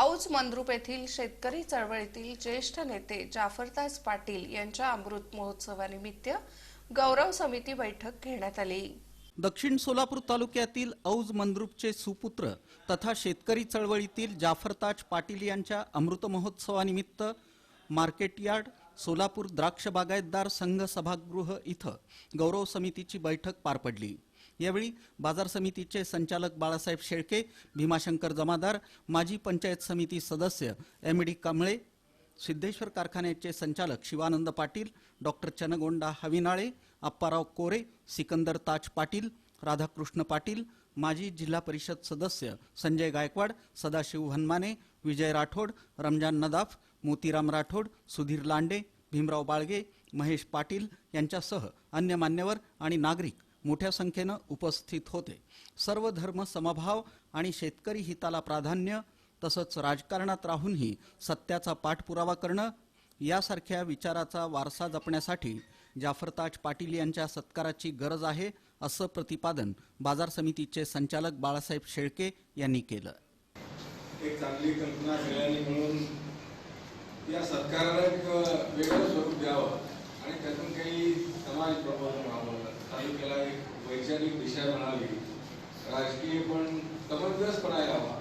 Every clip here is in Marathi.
औज मंद्रुप येथील शेतकरी चळवळीतील ज्येष्ठ नेते जाफरताज पाटील यांच्या अमृत महोत्सवानिमित्त गौरव समिती बैठक घेण्यात आली. दक्षिण सोलापूर तालुक्यातील औज मंद्रुपचे सुपुत्र तथा शेतकरी चळवळीतील जाफरताज पाटील यांच्या अमृत महोत्सवानिमित्त मार्केट यार्ड सोलापूर द्राक्ष बागायतदार संघ सभागृह इथं गौरव समितीची बैठक पार पडली. यावेळी बाजार समितीचे संचालक बाळासाहेब शेळके भीमाशंकर जमादार माजी पंचायत समिती सदस्य एम डी कांबळे सिद्धेश्वर कारखान्याचे संचालक शिवानंद पाटील डॉक्टर चनगोंडा हविनाळे अप्पाराव कोरे सिकंदर ताज पाटील राधाकृष्ण पाटील माजी जिल्हा परिषद सदस्य संजय गायकवाड सदाशिव हनमाने विजय राठोड रमजान नदाफ मोतीराम राठोड सुधीर लांडे भीमराव बाळगे महेश पाटील यांच्यासह अन्य मान्यवर आणि नागरिक मोठ्या संख्येनं उपस्थित होते. सर्व धर्म समभाव आणि शेतकरी हिताला प्राधान्य तसंच राजकारणात राहूनही सत्याचा पाठपुरावा करणं यासारख्या विचाराचा वारसा जपण्यासाठी जाफरताज पाटील यांच्या सत्काराची गरज आहे असं प्रतिपादन बाजार समितीचे संचालक बाळासाहेब शेळके यांनी केलं. एक चांगली कल्पना सगळ्यांनी म्हणून या सत्काराला एक वेगळं स्वरूप द्यावं आणि त्यातून काही समाज प्रबोधन व्हावं. तालुक्याला एक वैचारिक दिशा म्हणाली राजकीय पण समंजसपणा यावा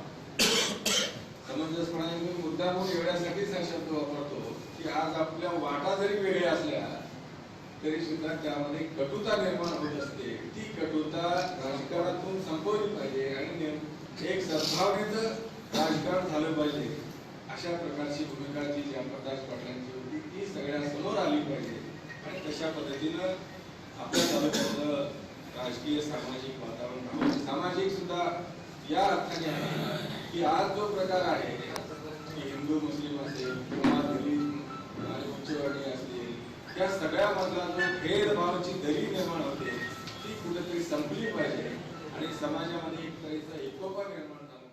समंजसपणा मी मुद्दा म्हणून एवढ्यासाठीच हा शब्द वापरतो की आज आपल्या वाटा जरी वेगळ्या असल्या तरी सुद्धा त्यामध्ये कटुता निर्माण होत असते. ती कटुता राजकारणातून संपवली पाहिजे आणि एक सद्भावनेचं राजकारण झालं पाहिजे. अशा प्रकारची भूमिका जी जयप्रकाश पाटलांची होती ती सगळ्या समोर आली पाहिजे. आणि तशा पद्धतीनं आपल्या तालुक्यातलं राजकीय सामाजिक वातावरण सामाजिक सुद्धा या अर्थाने आहे की आज जो प्रकार आहे की हिंदू मुस्लिम असेल किंवा दलित आणि उच्चवर्णीय असतील त्या सगळ्यामधला जो भेदभावाची दरी निर्माण होते. ती कुठेतरी संपली पाहिजे. आणि समाजामध्ये एक तऱ्हेचा एकोपा निर्माण झाला